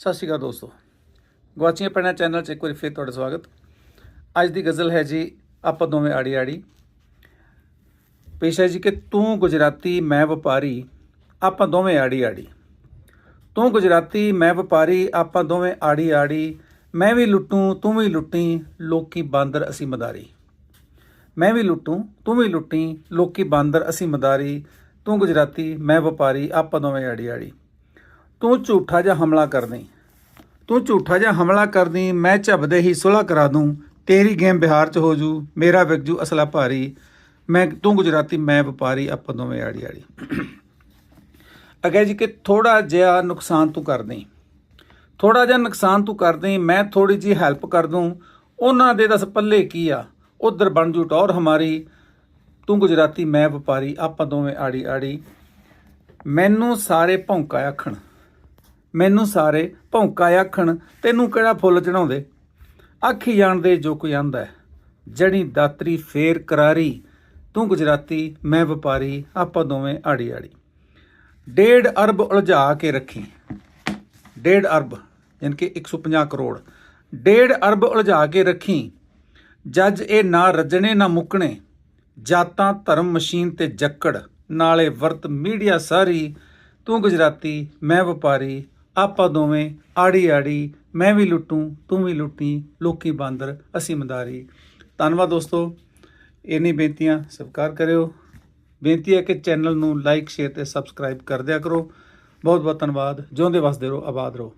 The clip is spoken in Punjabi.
ਸਤਿ ਸ਼੍ਰੀ ਅਕਾਲ ਦੋਸਤੋ। ਗਵਾਚੀਆਂ ਪੈਣਾ ਚੈਨਲ 'ਚ ਇੱਕ ਵਾਰੀ ਫਿਰ ਤੁਹਾਡਾ ਸਵਾਗਤ। ਅੱਜ ਦੀ ਗਜ਼ਲ ਹੈ ਜੀ ਆਪਾਂ ਦੋਵੇਂ ਆੜੀ ਆੜੀ ਪੇਸ਼ ਹੈ ਜੀ ਕਿ ਤੂੰ ਗੁਜਰਾਤੀ, ਮੈਂ ਵਪਾਰੀ, ਆਪਾਂ ਦੋਵੇਂ ਆੜੀ ਆੜੀ ਤੂੰ ਗੁਜਰਾਤੀ, ਮੈਂ ਵਪਾਰੀ, ਆਪਾਂ ਦੋਵੇਂ ਆੜੀ ਆੜੀ ਮੈਂ ਵੀ ਲੁੱਟੂ, ਤੂੰ ਵੀ ਲੁੱਟੀ, ਲੋਕੀ ਬਾਂਦਰ, ਅਸੀਂ ਮਦਾਰੀ। ਮੈਂ ਵੀ ਲੁੱਟੂ, ਤੂੰ ਵੀ ਲੁੱਟੀ, ਲੋਕੀ ਬਾਂਦਰ, ਅਸੀਂ ਮਦਾਰੀ। ਤੂੰ ਗੁਜਰਾਤੀ, ਮੈਂ ਵਪਾਰੀ, ਆਪਾਂ ਦੋਵੇਂ ਆੜੀ ਆੜੀ ਤੂੰ ਝੂਠਾ ਜਿਹਾ ਹਮਲਾ ਕਰ ਕਰਦੀ। ਤੂੰ ਝੂਠਾ ਜਿਹਾ ਹਮਲਾ ਕਰਦੀ, ਮੈਂ ਝਬਦੇ ਹੀ ਸੁਲ੍ਹਾ ਕਰਾ ਦੂੰ। ਤੇਰੀ ਗੇਮ ਬਿਹਾਰ ਚ ਹੋ ਜੂ, ਮੇਰਾ ਵਿਕਜੂ ਅਸਲਾ ਭਾਰੀ। ਮੈਂ, ਤੂੰ ਗੁਜਰਾਤੀ, ਮੈਂ ਵਪਾਰੀ, ਆਪਾਂ ਦੋਵੇਂ ਆੜੀ ਆੜੀ ਅਗੇ ਜੀ ਕਿ ਥੋੜਾ ਜਿਹਾ ਨੁਕਸਾਨ ਤੂੰ ਕਰ ਕਰਦੀ। ਥੋੜਾ ਜਿਹਾ ਨੁਕਸਾਨ ਤੂੰ ਕਰ ਕਰਦੀ, ਮੈਂ ਥੋੜੀ ਜੀ ਹੈਲਪ ਕਰ ਦੂੰ। ਉਹਨਾਂ ਦੇ ਦਸ ਪੱਲੇ ਕੀ ਆ? ਉਧਰ ਬਣ ਜੂ ਟੌਰ ਹਮਾਰੀ। ਤੂੰ ਗੁਜਰਾਤੀ, ਮੈਂ ਵਪਾਰੀ, ਆਪਾਂ ਦੋਵੇਂ ਆੜੀ ਆੜੀ ਮੈਨੂੰ ਸਾਰੇ ਭੌਂਕਾ ਆਖਣ ਮੈਨੂੰ ਸਾਰੇ ਭੌਂਕਾ ਆਖਣ, ਤੈਨੂੰ ਕਿਹੜਾ ਫੁੱਲ ਚੜਾਉਂਦੇ ਆਖੀ ਜਾਣਦੇ ਜੋ ਕੋਈ ਆਂਦਾ ਹੈ ਜਣੀ ਦਾਤਰੀ ਫੇਰ ਕਰਾਰੀ, ਤੂੰ ਗੁਜਰਾਤੀ, ਮੈਂ ਵਪਾਰੀ, ਆਪਾਂ ਦੋਵੇਂ ਆੜੀ ਆੜੀ ਡੇਢ ਅਰਬ ਉਲਝਾ ਕੇ ਰੱਖੀ। ਡੇਢ ਅਰਬ, ਯਾਨੀ ਕਿ 150 ਕਰੋੜ। ਡੇਢ ਅਰਬ ਉਲਝਾ ਕੇ ਰੱਖੀ। ਜੱਜ ਇਹ ਨਾ ਰੱਜਣੇ, ਨਾ ਮੁੱਕਣੇ। ਜਾਤਾਂ, ਧਰਮ, ਮਸ਼ੀਨ ਤੇ ਜੱਕੜ। ਨਾਲੇ ਵਰਤ ਮੀਡੀਆ ਸਾਰੀ। ਤੂੰ ਗੁਜਰਾਤੀ, ਮੈਂ ਵਪਾਰੀ ਆਪਾਂ ਦੋਵੇਂ ਆੜੀ ਆੜੀ ਮੈਂ ਵੀ ਲੁੱਟੂ, ਤੂੰ ਵੀ ਲੁੱਟੀ, ਲੋਕੀ ਬਾਂਦਰ, ਅਸੀਂ ਮਦਾਰੀ। ਧੰਨਵਾਦ ਦੋਸਤੋ ਇੰਨੀ ਬੇਨਤੀਆਂ ਸਵੀਕਾਰ ਕਰਿਓ। ਬੇਨਤੀ ਹੈ ਕਿ ਚੈਨਲ ਨੂੰ ਲਾਈਕ, ਸ਼ੇਅਰ ਤੇ ਸਬਸਕ੍ਰਾਈਬ ਕਰ ਦਿਆ ਕਰੋ। ਬਹੁਤ ਬਹੁਤ ਧੰਨਵਾਦ। ਜਿਉਂਦੇ ਵਸਦੇ ਰਹੋ, ਆਬਾਦ ਰਹੋ।